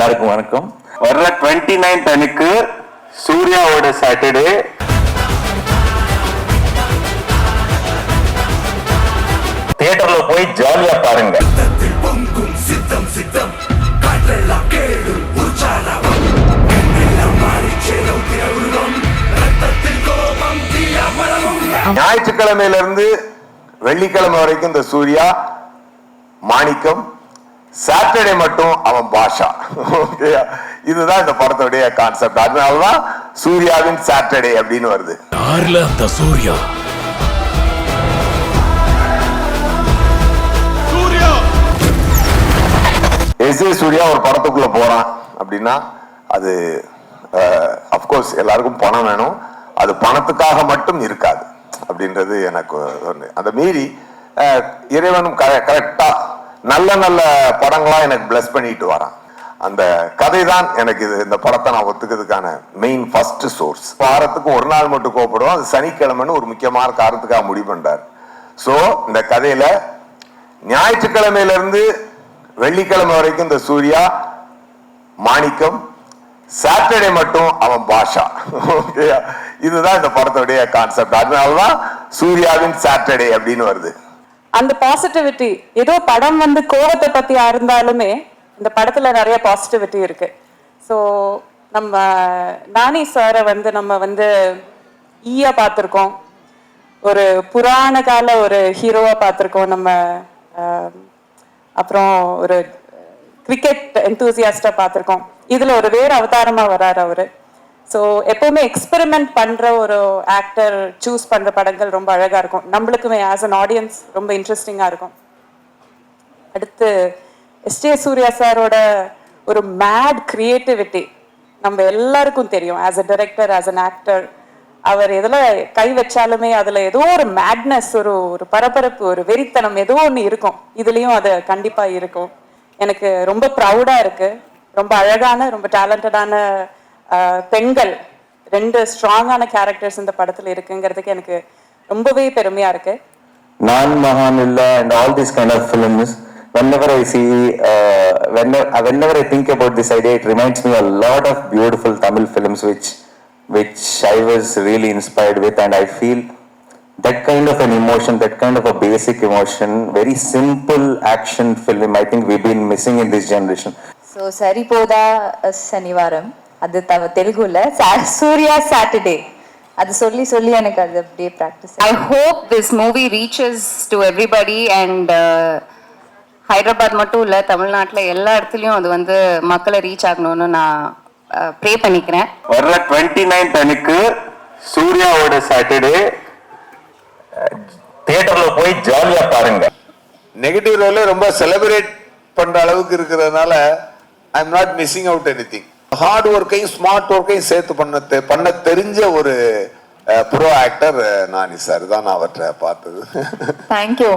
எல்லாருக்கும் வணக்கம். வர்ற டுவெண்ட்டி நைன்த் அன்னைக்கு சூர்யாவோட சாட்டர்டே தியேட்டர்ல போய் ஜாலியா பாருங்க. ஞாயிற்றுக்கிழமையில இருந்து வெள்ளிக்கிழமை வரைக்கும் இந்த சூர்யா மாணிக்கம் சாட்டர்டே மட்டும் அவன் பாஷா? இதுதான் இந்த படத்துடைய கான்செப்ட் அதனாலதான் சூர்யாவின் சாட்டர்டே அப்படின்னு வருது. அந்த சூர்யா? எஸ் ஏ சூர்யா ஒரு படத்துக்குள்ள போறான் அப்படின்னா அது அப்கோர்ஸ் எல்லாருக்கும் பணம் வேணும். அது பணத்துக்காக மட்டும் இருக்காது அப்படின்றது எனக்கு ஒண்ணு அதை மீறி இறைவனும் கரெக்டா நல்ல நல்ல படங்களா எனக்கு பிளஸ் பண்ணிட்டு வரான். அந்த கதை தான் எனக்கு இது இந்த படத்தை நான் ஒத்துக்கிறதுக்கான மெயின் ஃபர்ஸ்ட் சோர்ஸ் வாரத்துக்கு ஒரு நாள் மட்டும் கோப்படுவோம் அது சனிக்கிழமைன்னு ஒரு முக்கியமான காரணத்துக்காக முடிவு பண்ணுறார் ஸோ இந்த கதையில ஞாயிற்றுக்கிழமையிலிருந்து வெள்ளிக்கிழமை வரைக்கும் இந்த சூர்யா மாணிக்கம் சாட்டர்டே மட்டும் அவன் பாஷா. Okay இதுதான் இந்த படத்துடைய கான்செப்ட் அதனாலதான் சூர்யாவின் சாட்டர்டே அப்படின்னு வருது. அந்த பாசிட்டிவிட்டி ஏதோ படம் வந்து கோவத்தை பத்தியா இருந்தாலுமே இந்த படத்துல நிறைய பாசிட்டிவிட்டி இருக்கு. ஸோ நம்ம நானி சாரை வந்து நம்ம வந்து ஈயா பார்த்துருக்கோம். ஒரு புராண கால ஒரு ஹீரோவா பார்த்துருக்கோம் நம்ம அப்புறம் ஒரு கிரிக்கெட் எந்தூசியாஸ்டா பார்த்துருக்கோம். இதுல ஒரு வேறு அவதாரமா வராரு அவரு. ஸோ எப்போவுமே எக்ஸ்பெரிமெண்ட் பண்ணுற ஒரு ஆக்டர் சூஸ் பண்ணுற படங்கள் ரொம்ப அழகாக இருக்கும். நம்மளுக்குமே ஆஸ் அன் ஆடியன்ஸ் ரொம்ப இன்ட்ரெஸ்டிங்காக இருக்கும். அடுத்து எஸ்டே சூர்யா சாரோட ஒரு மேட் கிரியேட்டிவிட்டி நம்ம எல்லாருக்கும் தெரியும். As a director as an actor அவர் எதில் கை வச்சாலுமே அதில் ஏதோ ஒரு மேட்னஸ் ஒரு ஒரு பரபரப்பு ஒரு வெறித்தனம் ஏதோ ஒன்று இருக்கும். இதுலேயும் அது கண்டிப்பாக இருக்கும். எனக்கு ரொம்ப ப்ரௌடாக இருக்குது ரொம்ப அழகான ரொம்ப டேலண்டடான பெண்கள் ரெண்டு ஸ்ட்ராங்கான கேரக்டர்ஸ் இந்த படத்துல இருக்குங்கிறதுக்கு எனக்கு ரொம்பவே பெருமையா இருக்கு நான் மகான் Alla and all this kind of films whenever I see, uh, whenever, whenever I think about this idea, it reminds me a lot of beautiful Tamil films which, which I was really inspired with, and I feel that kind of an emotion, that kind of a basic emotion, very simple action film. I think we've been missing in this generation. So, Saripoda Sanivaram. அது தவ தெலுங்குல Surya Saturday அது சொல்லி சொல்லி எனக்கு அது அப்படியே practice I hope this movie reaches to everybody and uh, Hyderabad மட்டும் இல்லை தமிழ்நாட்டில் எல்லா இடத்துலையும் அது வந்து மக்களை ரீச் ஆகணும்னு நான் ப்ரே பண்ணிக்கிறேன். வர்ற டுவெண்ட்டி நைன்த் அன்னைக்கு சூர்யாவோட சாட்டர்டே தியேட்டர்ல போய் ஜாலியா பாருங்க. நெகட்டிவ் ரோல ரொம்ப செலிப்ரேட் பண்ற அளவுக்கு இருக்கிறதுனால I am not missing out anything hard ஒர்க்கையும் smart ஒர்க்கையும் சேர்த்து பண்ண பண்ண தெரிஞ்ச ஒரு ப்ரோ ஆக்டர் நானி சார். தான் நான் அவற்றை பார்த்தது. தேங்க்யூ